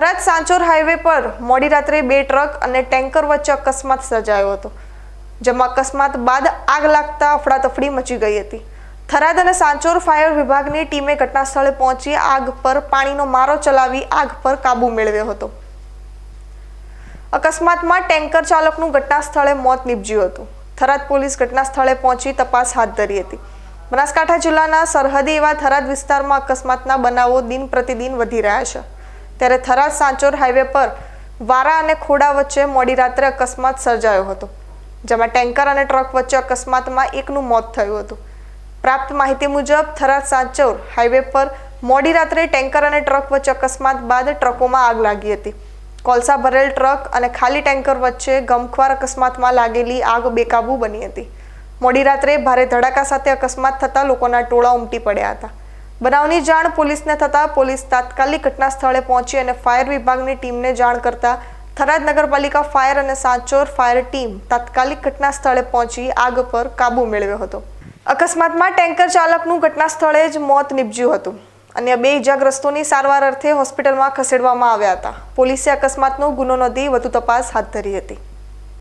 Tharad Sanchore highway પર મોડી રાત્રે બે ટ્રક અને ટેન્કર વચ્ચે અકસ્માત સર્જાયો હતો, જેમાં અકસ્માત બાદ આગ લાગતા અફડાતફડી મચી ગઈ હતી. થરાદ અને સાંચોર ફાયર વિભાગની ટીમે ઘટનાસ્થળે પહોંચી આગ પર પાણીનો મારો ચલાવી આગ પર કાબુ મેળવ્યો હતો. અકસ્માતમાં ટેન્કર ચાલકનું ઘટનાસ્થળે મોત નીપજ્યું હતું. થરાદ પોલીસ ઘટનાસ્થળે પહોંચી તપાસ હાથ ધરી હતી. બનાસકાંઠા જિલ્લાના સરહદી એવા થરાદ વિસ્તારમાં અકસ્માતના બનાવો દિન પ્રતિદિન વધી રહ્યા છે. ત્યારે થરાદ સાંચોર હાઈવે પર વારા અને ખોડા વચ્ચે મોડી રાત્રે અકસ્માત સર્જાયો હતો, જેમાં ટેન્કર અને ટ્રક વચ્ચે અકસ્માતમાં એકનું મોત થયું હતું. પ્રાપ્ત માહિતી મુજબ, થરાદ સાંચોર હાઈવે પર મોડી રાત્રે ટેન્કર અને ટ્રક વચ્ચે અકસ્માત બાદ ટ્રકોમાં આગ લાગી હતી. કોલસા ભરેલ ટ્રક અને ખાલી ટેન્કર વચ્ચે ગમખ્વાર અકસ્માતમાં લાગેલી આગ બેકાબૂ બની હતી. મોડી રાત્રે ભારે ધડાકા સાથે અકસ્માત થતાં લોકોના ટોળા ઉમટી પડ્યા હતા. બનાવની જાણ પોલીસને થતાં પોલીસ તાત્કાલિક ઘટના સ્થળે પહોંચી અને ફાયર વિભાગની ટીમને જાણ કરતા થરાદ નગરપાલિકા ફાયર અને સાંચોર ફાયર ટીમ તાત્કાલિક ઘટના સ્થળે પહોંચી આગ પર કાબૂ મેળવ્યો હતો. અકસ્માતમાં ટેન્કર ચાલકનું ઘટના સ્થળે જ મોત નીપજ્યું હતું અન્ય બે ઇજાગ્રસ્તોની સારવાર અર્થે હોસ્પિટલમાં ખસેડવામાં આવ્યા હતા. પોલીસે અકસ્માતનો ગુનો નોંધી વધુ તપાસ હાથ ધરી હતી.